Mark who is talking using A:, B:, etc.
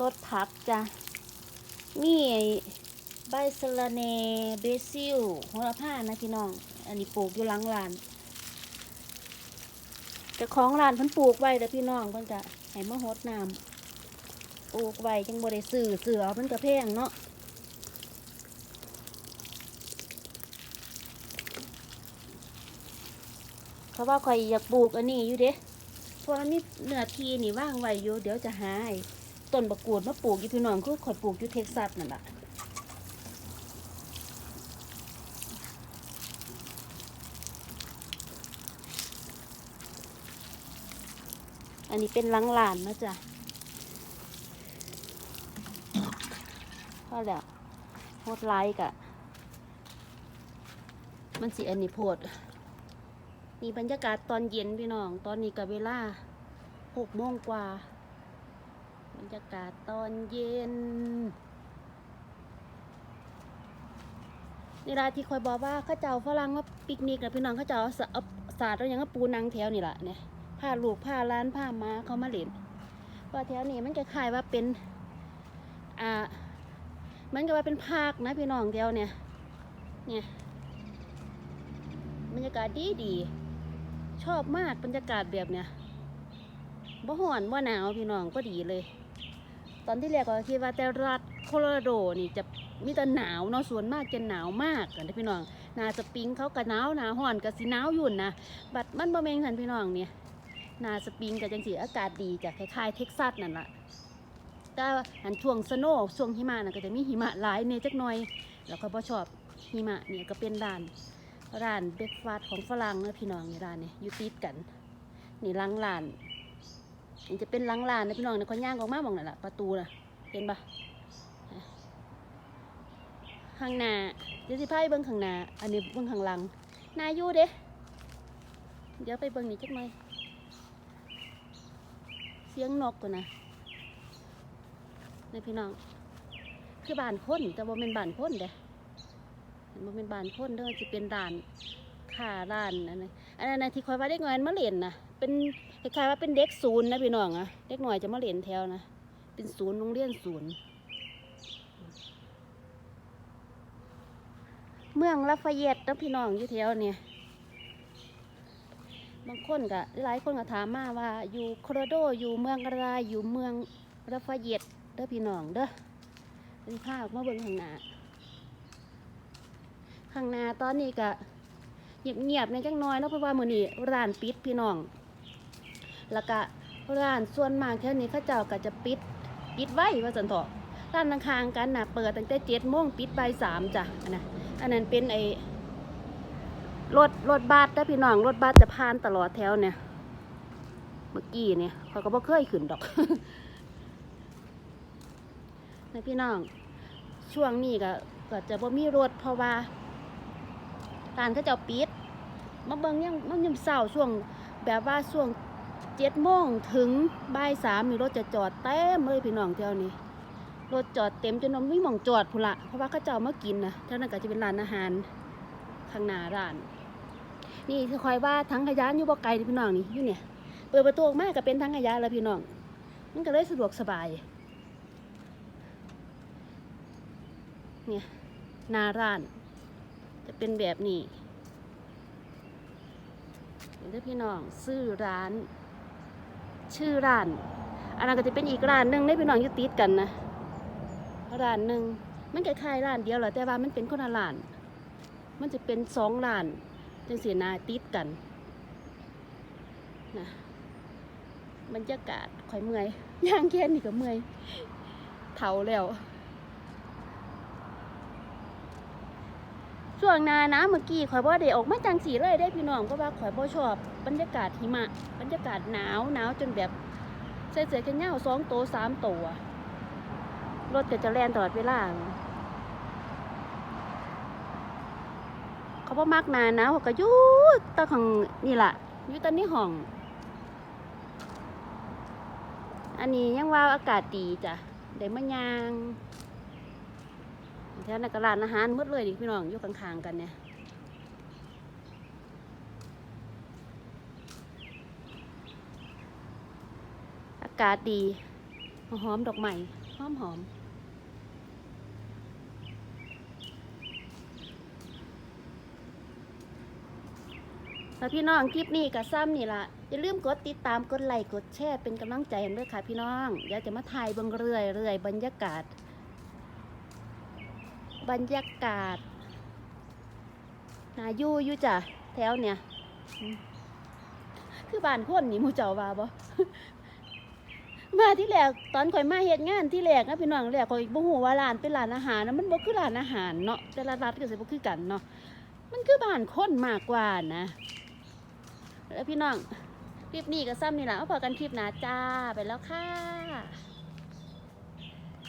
A: รสผักจ้ะนี่ใบสะระเนเบซิลโหระพานะพี่น้อง อันนี้ปลูกอยู่หลังร้านจ้าของร้านเพิ่นปลูกไว้แต่พี่น้องเพิ่นก็ให้มาหดน้ำปลูกไว้จังบ่ได้ซื้อซื้อเอามันก็แพงเนาะเขาว่าข่อยอยากปลูกอันนี้อยู่เด้เพราะอันนี้เนื้อทีนี่ว่างไว้อยู่เดี๋ยวจะหาไอ้ ต้นบักกูดมาปลูกอยู่พี่น้องคือข่อยปลูกอยู่เท็กซัสนั่นแหละอันนี้เป็นลังหลานนะจ๊ะพอแล้วโหดไลค์กะมันสิอันนี้โพดนี่บรรยากาศตอนเย็นพี่น้อง ตอนนี้กับเวลาหกโมงกว่า รรยากาศตอนเย็น นี่ละที่คอยบอกว่าข้าเจ้าฝรั่งว่าปิกนิกนะพี่น้องข้าเจ้าเอาสาสาดแล้วยังก็ปูนังแถวนี่แหละเนี่ยผ้าลูกผ้าล้านผ้าม้าเขามาเล่นว่าแถวนี้มันจะคล้ายว่าเป็นอ่ามันก็ว่าเป็นภาคนะพี่น้องแถวเนี่ยเนี่ยบรรยากาศดีดี ชอบมากบรรยากาศแบบเนี้ยบ่ฮ้อนบ่หนาวพี่น้องก็ดีเลย ตอนที่แรกก็คิดว่าแต่รัฐโคโลราโดนี่จะมีแต่หนาวเนาะส่วนมากจะหนาวมากกันนพี่น้องหนาสปริงเขาก็หนาวหนาฮ้อนก็สิหนาวยู่นนะบัดมันบ่แม่นกันพี่น้องเนี่ยนาสปริงกับจังสีอากาศดีจ้ะคล้ายๆเท็กซัสนั่นแหละแต่อันช่วงสโนว์ช่วงหิมะน่ะก็จะมีหิมะหลายเนี่ยจักหน่อย แล้วก็บ่ชอบหิมะเนี่ยก็เป็นร้านร้านเบรกฟาสต์ของฝรั่งเนอะพี่น้องนี่ร้านเนี่ยอยู่ติดกัน นี่หลังร้าน นี่จะเป็นหลังร้านนะพี่น้องเนี่ยเขาย่างออกมาบอกนั่นแหละประตูน่ะเห็นปะข้างหน้าเดี๋ยวสิพาไปเบิ่งข้างหน้าอันนี้เบิ่งข้างหลังนาอยู่เด้เดี๋ยวไปเบิ่งนี่จักหน่อยเสียงนกก่อนนะนี่พี่น้อง คือบานคนแต่ว่าเป็นบานคนเด้มันเป็นบานคนเด้อจะเป็นด่านค่าด่านอันนั้นอันนั้นนที่คอยว่าเด็กน้อยมาเล่นนะเป็น คล้ายๆว่าเป็นเด็กศูนย์นะพี่น้องอะเด็กหน้อยจะมาเล่นแถวนะ เป็นศูนย์โรงเรียนศูนย์ เมืองลาฟาเยตนะพี่น้องอยู่แถวเนี่ย บางคนก็หลายคนก็ถามมาว่า อยู่โคโรโดอยู่เมืองอะไรอยู่เมืองราฟาเยตเด้อพี่น้องเด้อเป็นภาพมาเบิ่งข้างหน้าข้างหน้าตอนนี้ก็เงียบๆในจังน้อยเนาะเพราะว่ามื้อนี้ร้านปิดพี่น้อง แล้วก็ร้านส่วนมากแถวนี้เขาเจ้าก็จะปิดปิดไว้ว่าสันเถาะร้านข้างกันนะเปิดตั้งแต่เจ็ดโมงปิดบ่ายสามจ้ะอันนะอันนั้นเป็นไอ้รถรถบัสถ้าพี่น้องรถบัสจะผ่านตลอดแถวเนี่ยเมื่อกี้เนี่ยเขาก็บ่เคยขึ้นดอกนะพี่น้อง ช่วงนี้ก็ก็จะบ่มีรถเพราะว่าร้านเขาเจะปิดมาเบิ่งยังมันยังเศร้าช่วงแบบว่าช่วง เจ็ดโมงถึงบ่ายสามมีรถจะจอดเต็มเลยพี่น้องแถวนี้รถจอดเต็มจนมันไม่มองจอดพุ่นละเพราะว่าเขาเจ้ามากินนะแถวนั้นก็จะเป็นร้านอาหารข้างหน้าร้าน นี่คือคอยว่าทั้งขยานอยู่บ่ไก่พี่น้องนี่อยู่เนี่ยเปิดประตูออกมาก็เป็นทั้งขยานแล้วพี่น้อง มันก็เลยสะดวกสบายเนี่ยหน้าร้าน จะเป็นแบบนี้เห็นไหมพี่น้องซื้อร้าน ชื่อร้าน อันนั้นก็จะเป็นอีกร้านหนึ่งได้พี่น้องอยู่ติดกันนะร้านหนึ่งมันคล้ายๆร้านเดียวแหละแต่ว่ามันเป็นคนละร้าน มันจะเป็นสองร้านจังสีนาติดกันนะบรรยากาศข่อยเมื่อยย่างแค่นี้ก็เมื่อยเถาแล้ว ช่วงนานะเมื่อกี้ข่อยบ่ได้ออกมาจังสีเลยได้พี่น้องเพราะว่าข่อยบ่ชอบบรรยากาศหิมะบรรยากาศหนาวหนาวจนแบบใส่เสื้อแขนยาวสองตัวสามตัวรถก็จะแล่นตลอดเวลาเขาบ่มักนาหนาวเขาก็อยู่ตะของนี่ล่ะอยู่ตอนนี้ห้อง อันนี้ยังว่าอากาศดีจ้ะได้มายาง แถวนั้นก็ร้านอาหารมืดเลยดิพี่น้องอยู่ข้างๆกันเนี่ยอากาศดีหอมดอกไม้อมหอมถ้าพี่น้องคลิปนี้กับซ้ำนี่ละอย่าลืมกดติดตามกดไลค์กดแชร์เป็นกำลังใจให้ด้วยค่ะพี่น้องเดี๋ยวจะมาถ่ายบิ่งเรื่อยเรื่อยบรรยากาศ บรรยากาศนายู่ยู่จ้ะแถวเนี่ย คือบ้านคนนี่มูเจ้าว่าบ่มาที่แรกตอนข่อยมาเฮ็ดงานที่แรกนะพี่น้องแรกข่อยบ่ฮู้ว่าร้านเป็นร้านอาหารนะมันบ่คือร้านอาหารเนาะแต่ละร้านก็สิบ่คือกันเนาะมันคือบ้านคนมากกว่านะ แล้วพี่น้องคลิปนี้ก็ซ้ำนี่ล่ะเอาพอกันคลิปหน้าจ้าไปแล้วค่ะ